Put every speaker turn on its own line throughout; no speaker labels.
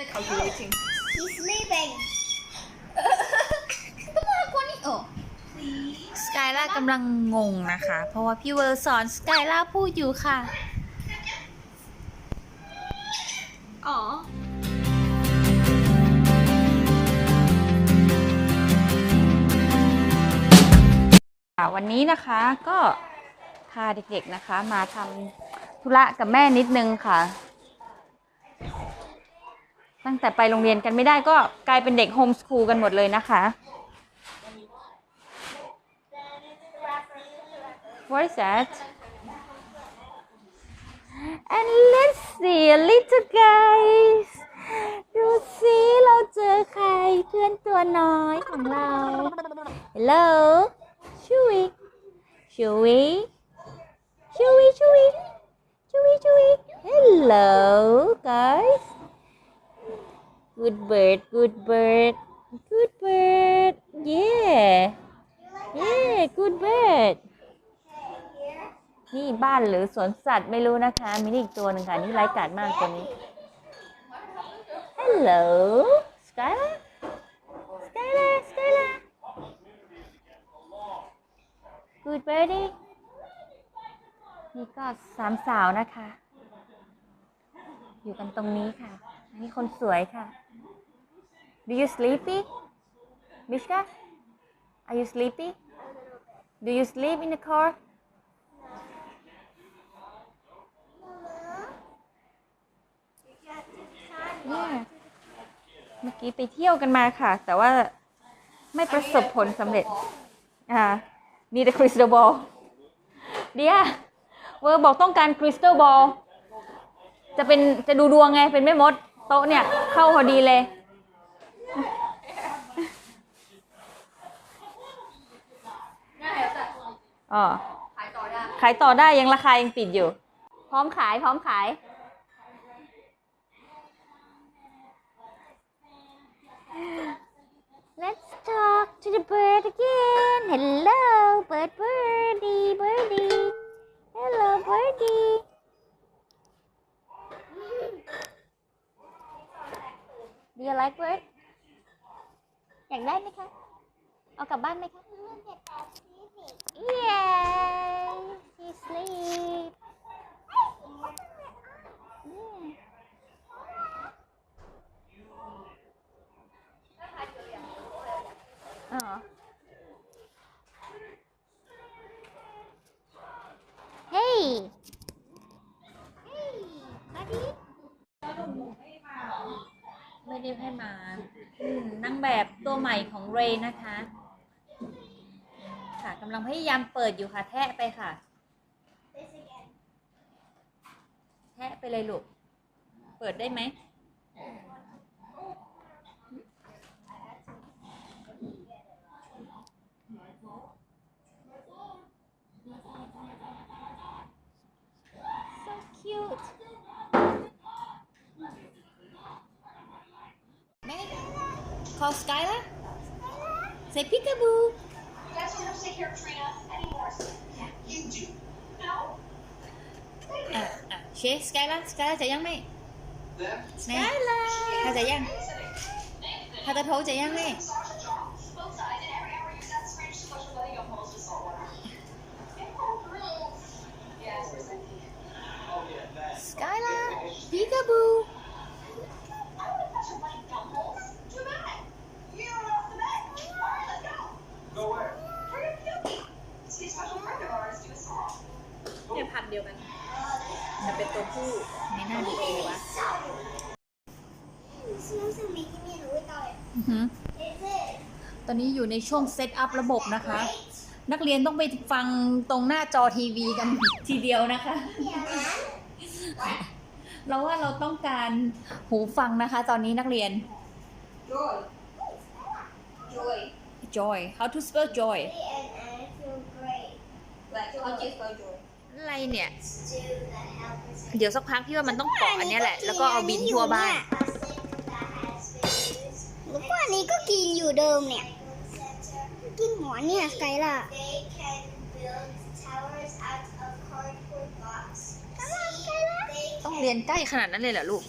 They're calculating.
He's sleeping.
ก็มากกว่านี้โอ้
สกายล่ากำลังงงนะคะ เพราะว่าพี่เวอร์สอนสกายล่าพูดอยู่ค่ะ
อ๋อ
ค่ะวันนี้นะคะก็พาเด็กๆนะคะ มาทำธุระกับแม่นิดนึงค่ะ ตั้งแต่ไปโรงเรียนกันไม่ได้ก็กลายเป็นเด็กโฮมสคูลกันหมดเลยนะคะ What is that? And let's see a little guys ดูสิเราเจอใครเพื่อนตัวน้อยของเรา Hello Chewy Chewy Chewy Chewy Chewy Chewy Hello guys Good bird good bird Good bird Yeah Yeah good bird นี่บ้านหรือสวนสัตว์ไม่รู้นะคะ มีนี่อีกตัวหนึ่งค่ะ นี่ไร้กาดมากตัวนี้ Hello Skylar Skylar Skylar Good birdie นี่ก็สามสาวนะคะ อยู่กันตรงนี้ค่ะนนี้คนสวยค่ะ Do you sleepy Mishka Are you sleepy Do you sleep in the car Yeah เมื่อกี้ไปเที่ยวกันมาค่ะ แต่ว่าไม่ประสบผลสำเร็จ อ่า มีแต่คริสตัลบอลเดียเวอร์บอกต้องการคริสตัลบอลจะเป็นจะดูดวงไงเป็นแม่มด โต๊ะเนี่ย เข้าพอดีเลย อ๋อ
ขายต่อได้
ขายต่อได้ยังราคายังติดอยู่ พร้อมขาย พร้อมขาย Let's talk to the bird again. Hello, bird, birdie, birdie. Hello, birdie. Do you like bird? อยากได้ไหมคะ เอากลับบ้านไหมคะ Yay! She sleep. Yeah. Oh. Hey. Hey, buddy. ไม่ได้ให้มาอืมนางแบบตัว ใหม่ของเรนะคะ ค่ะกำลังพยายามเปิดอยู่ค่ะ แทะไปค่ะ แทะไปเลยลูก เปิดได้ไหม so cute แม่ call Skylar say peekaboo
Guys, we don't take care of Trina anymore. Yeah, you do. No?
อะอะเชสสกายล่ะสกายล่ะจะยังไหม
Them?
สกายล่ะถ้าจะยังถ้าจะโทรจะยังไหม
Massage job. Both sides, and every hour you use that syringe to flush your letting go most of salt water. Get through. Yeah, seriously. Oh, yeah, that.
สกายล่ะพีกาบู
I would have touched your letting go holes. Too bad. You're off the bed. All right, let's go.
Go where?
Hurry up, Yuki. See a special friend of ours do a song.
เนี่ยพันเดียวกันจะเป็นตัวผู้
ไม่น่าดูเอวะ
Smells like making me really tired.
อือหือ
Is it?
ต อนนี้อยู่ในช่วงเซตอัพระบบนะคะ นักเรียนต้องไปฟังตรงหน้าจอทีวีกันทีเดียวนะคะ เราว่าเราต้องการหูฟังนะคะ ตอนนี้นักเรียน
joy joy
joy how to spell joy
And I feel great.
like how do you spell joy
อะไรเนี่ย
Do the helpers.
เดี๋ยวสักพักพี่ว่ามันต้องเกาะอันเนี้ยแหละ แล้วก็เอาบินทั่วบ้าน
แล้วก็อันนี้ก็กินอยู่เดิมเนี่ย กิ้หมอนเนี่ยไกยล่ะ
ต้องเรียนใกล้ขนาดนั้นเลยเหรอลูก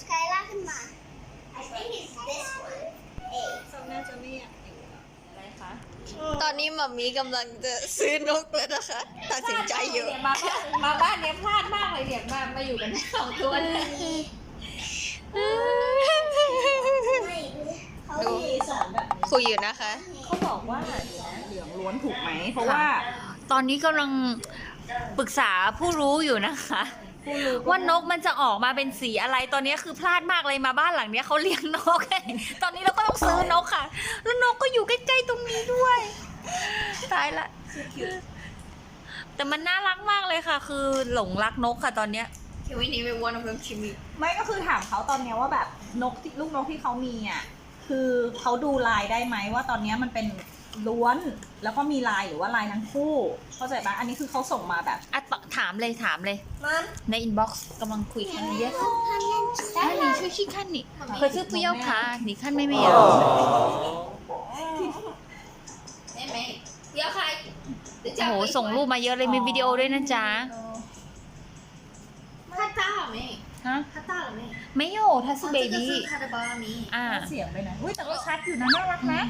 สไกล่า
ขึ้นมา
I think it's this
น่า
ตอนนี้หมามีกำลังจะซื้อนกแล้วนะคะ ตัดสินใจอยู่
เนี่ยมาบ้านมาบ้านเนี้ยพลาดมากเลยเนี่ยมามาอยู่กันสองตัวเลย
ดูคุยอยู่นะคะ
เขาบอกว่าเหลืองล้วนถูกไหม เพราะว่าตอนนี้กำลังปรึกษาผู้รู้อยู่นะคะว่านกมันจะออกมาเป็นสีอะไร ตอนนี้คือพลาดมากเลยมาบ้านหลังเนี้ยเขาเลี้ยงนก ตอนนี้เราก็ต้องซื้อนกค่ะ แล้วนกก็อยู่ใกล้ๆตรงนี้ด้วย ตายละ แต่มันน่ารักมากเลยค่ะ คือหลงรักนกค่ะตอนเนี้ย
Can we name it one of them to me
ไม่ก็คือถามเขาตอนเนี้ยว่าแบบนกที่ลูกนกที่เขามีอ่ะคือเขาดูลายได้ไหมว่าตอนเนี้ยมันเป็นล้วนแล้วก็มีลายหรือว่าลายทั้งคู่ เข้าใจปะอันนี้คือเขาส่งมาแบบอ่ะตถามเลยถามเลย ในอินบ็อกซ์กำลังคุยกันเยอะ那你出去看你可是不要爬你看妹妹啊
妹妹 ี๋ยวใคร
โอ้โห ส่งรูปมาเยอะเลยมีวิดีโอด้วยนะจ๊ะ
คาต้าไหม
ฮะ
คาต้าหรือ
ไม่ไม่โยทั
ส
เบบี้
ค
อ่า
เสียงไปไหนอุ้ยแต่ก็ชัดอยู่นะน่ารักนะ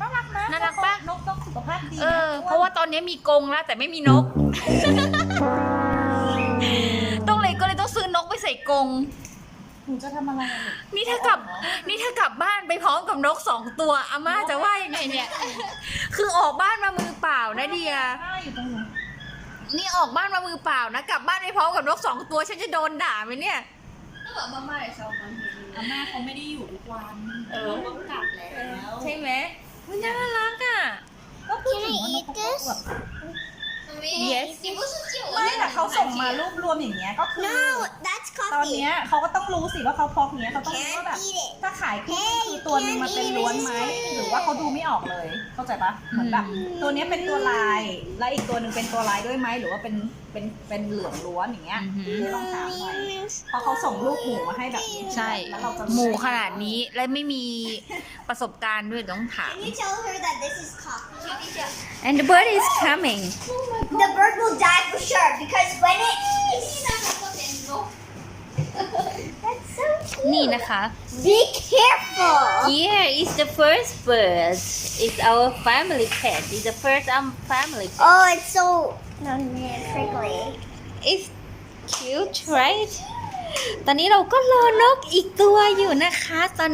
น่ารักนะ
น่ารักปะ
นกต้องสุขภาพดี
เออ เพราะว่าตอนนี้มีกรงแล้วแต่ไม่มีนก ต้องเลยก็เลยต้องซื้อนกไปใส่กรง
หนูจะทำอะไร
นี่ถ้ากลับ นี่ถ้ากลับบ้านไปพร้อมกับนกสองตัวอาม่าจะว่ายังไงเนี่ย คือออกบ้านมามือเปล่านะเดีย
นี่
ออกบ้านมามือเปล่านะกลับบ้านไปพร้อมกับนกสองตัวฉันจะโดนด่าไหมเนี่ย
ก็แบบอาม่าช
อบมันอาม่าเขาไม่ได้อยู่ทุกวัน
เออ
เขากลับแล้ว
ใช่ไหมมันน่ารักอะ
ก็พูดถึงว่นกเขาแบบ
yes
ไม่แต่เขาส่งมารวบรวมอย่างเงี้ยก็คือ
No,
ตอนเนี้ยเขาก็ต้องรู้สิว่าเขาพอกเนี้ยเขาต้องรู้ว่าแบบถ้าขายคู่มันคือตัวหนึงมันเป็นล้วนไหม หรือว่าเขาดูไม่ออกเลย เข้าใจปะเหมือนแบบตัวเนี้ยเป็นตัวลาย แล้วอีกตัวหนึ่งเป็นตัวลายด้วยไหมหรือว่าเป็นเป็นเป็นเหลืองล้วนอย่างเงี้ย
อือหือ
ลองถามไว้เพราะเขาส่งรูปหมูมาให้แบบ
ใช่
แล้วเรา
หมูขนาดนี้และไม่มีประสบการณ์ด้วยต้องถาม And the bird is coming
the bird will die for sure because when it that's so cute
นี่นะคะ
be careful
Yeah, it's the first bird. It's our family pet. It's the first um family pet.
oh it's so no man prickly
It's cute, right? ตอนนี้เราก็รอนกอีกตัวอยู่นะคะ ตอน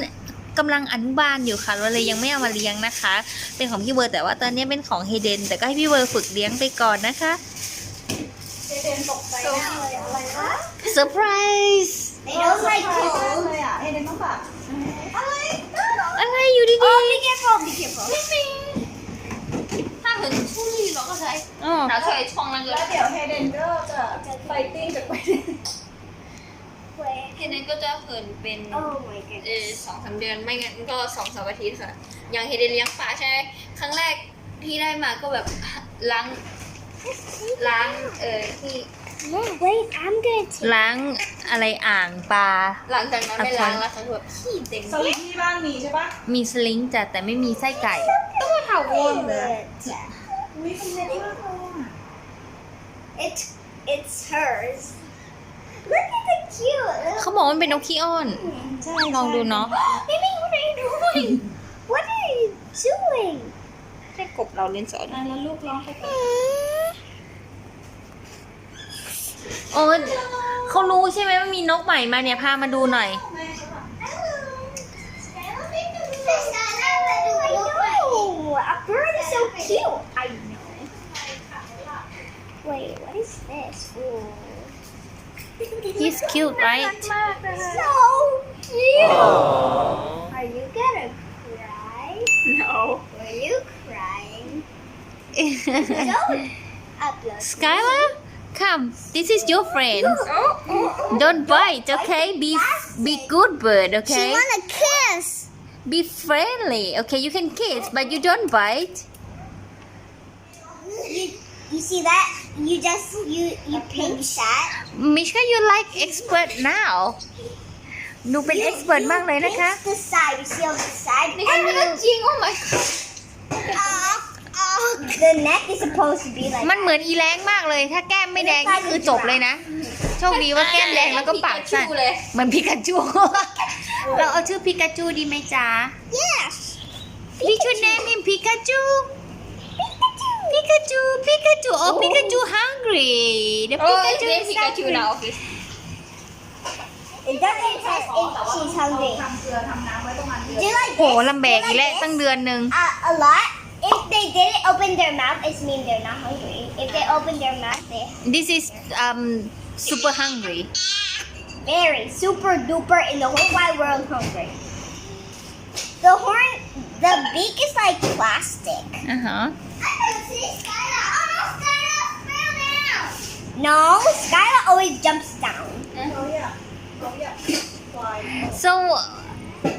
กำลังอนุบาลอยู่ค่ะเราเลยยังไม่เอามาเลี้ยงนะคะ เป็นของพี่เบอร์แต่ว่าตอนนี้เป็นของเฮเดน แต่ก็ให้พี่เบอร์ฝึกเลี้ยงไปก่อนนะคะเฮ
เดนตกใจมา
กเ
อะไรคะ
เซอร์ไพรส์
ไอ้
เลยอ่ฮเดนต้องแบบ
อะไรอะไรอยู่ดี
ๆถ้าเห็
นชู้ดีเราก็
ใช้แล้วใช้ช่อ
งนั้นเลย
แล้วเดี๋ยวเฮเดนก็จะไฟติ้งจากไป
Wait.
เฮเดนก็จะเหินเป็น
oh my
เอ
goodness
อสองสามเดือนไม่งั้นก็สองสามอาทิตย์ค่ะ อย่างเฮเดนเลี้ยงปลาใช่ไหมครั้งแรกที่ได้มาก็แบบล้างล้างเออที่
no wait I'm gonna take
ล้างอะไรอ่างปลา
หลังจากนั้นไม่ล้างแล้วค่ะคือแบบขี้เต็ม
สลิปที่บ้านมีใช่ปะ
มีสลิงจ้ะแต่ไม่มีไส้ไก่
ถาวรเลย
it
อุ้ยเป็นเล็กมากเลยอะ
it's it's hers look at the cute
เขา บอกว่ามันเป็นนกขี้อ้อน
ใช่
ลองดูเนาะ
Baby, what are you doing? What are you doing?
ให้กบเราเล่นสอน
อะแล้วลูกร้องไปก่อน
โอ้ยเขารู้ใช่ไหมว่ามีนกใหม่มาเนี่ย พามาดูหน่อย
know. A bird is so cute. I know. Wait, what is this? Ooh.
He's cute right
So cute. Are you gonna cry?
no
Were you crying? Don't upload.
Skylar come this is your friend oh, oh, oh. don't bite okay be be good bird okay?
She wanna kiss.
be friendly okay you can kiss but you don't bite
You, you see that? You just you you pinch that.
Mishka you like expert now ดูเป็น expert มากเลยนะคะ
Pinch the side. You see on the side.
นี่คือเรื่องจริง oh my god
Oh, oh the neck is supposed to be like
มันเหมือนอีแรงมากเลย ถ้าแก้มไม่แดงนี่คือจบเลยนะ โชคดีว่าแก้มแดงแล้วก็ปากสั้น
เลย
เหมือนพิกาจู เราเอาชื่อพิกาจูดีไหมจ๊ะ
yes
We should name him Pikachu. Pikachu, Pikachu. Oh, Pikachu hungry. The
โอ้ย
Pikachu
เรียก
is
พิกาจู
hungry.
นะออฟฟิศ
it doesn't say if she's hungry
ทำเกลือทำน้ำไว้ประมาณเดือน
do you like
โห
this?
ลำแบกอีกแล้วตั้งเดือนหนึ่ง
uh, a lot if they didn't open their mouth it means they're not hungry if they open their mouth they
This is um super hungry.
very super duper in the whole wide world hungry the horn the beak is like plastic
อ่าฮะ
no Skylar always jumps down Oh yeah. Oh yeah.
So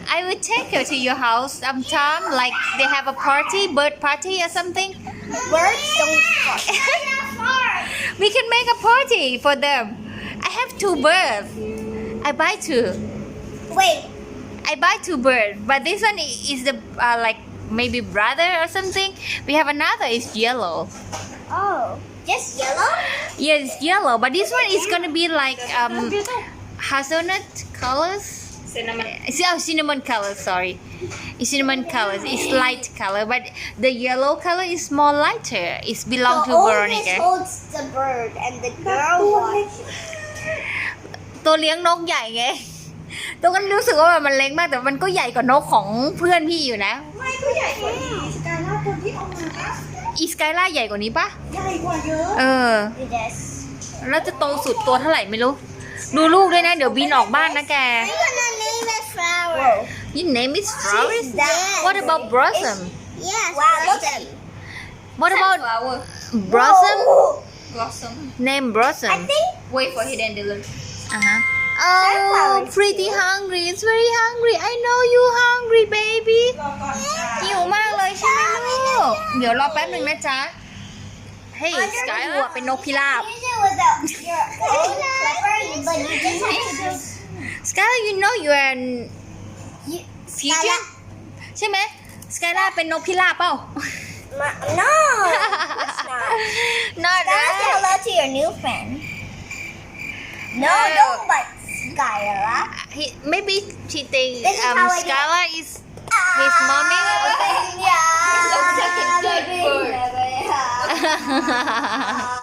I will take her to your house sometime. Like they have a party, bird party or something.
birds don't fart
We can make a party for them. I have two birds. I buy two.
wait
I buy two birds, but this one is the uh, like maybe brother or something. We have another is yellow.
oh just yellow
Yeah, it's yellow, but this one is gonna be like um hazelnut colors.
เซนมัน
It's- Oh, cinnamon color. Sorry, it's cinnamon colors. It's light color, but the yellow color is more lighter. It's belong
the
to
oldest
Veronica.
holds the bird and the girl watches
ตัวเลี้ยงนกใหญ่ไง ตัวก็รู้สึกว่ามันเล็กมากแต่มันก็ใหญ่กว่านกของเพื่อนพี่อยู่นะ
ไม่ ก็ใหญ่กว่านี้สกายล่าตัวที่เอามา
อีสกายล่าใหญ่กว่านี้ปะ
ใหญ่กว่าเยอะ
เออ
yes
แล้วจะโตสุดตัวเท่าไหร่ไม่รู้ ดูลูกด้วยนะ เดี๋ยวบินออกบ้านนะแก
I'm gonna name it flower
Your name is flowers
Yes.
What about blossom
yes wow look at
What about
flower
blossom
blossom
Name blossom
I think
wait for hidden delivery
อะฮะ Oh
Sunflower is
pretty hungry it's very hungry I know you hungry baby
รอก่อนค่ะ
หิวมากเลยใช่ไหมลูก เดี๋ยวรอแป๊บหนึ่งนะจ๊ะเฮ้ยสกายลัวเป็นนกพิราบ
use it with a, your own clipper but you just have to do
สกาย you know you are an
you,
pigeon ใช่ไหมสกายล่าเป็นนกพิราบเปล่า
Ma- no it's not
not
Skylar, say
right
hello to your new friend no
No.
don't but Skylar
He, maybe she think
This is
um,
how I do-
Skylar is his mommy
yeah
looks like a dead bird.
baby, yeah.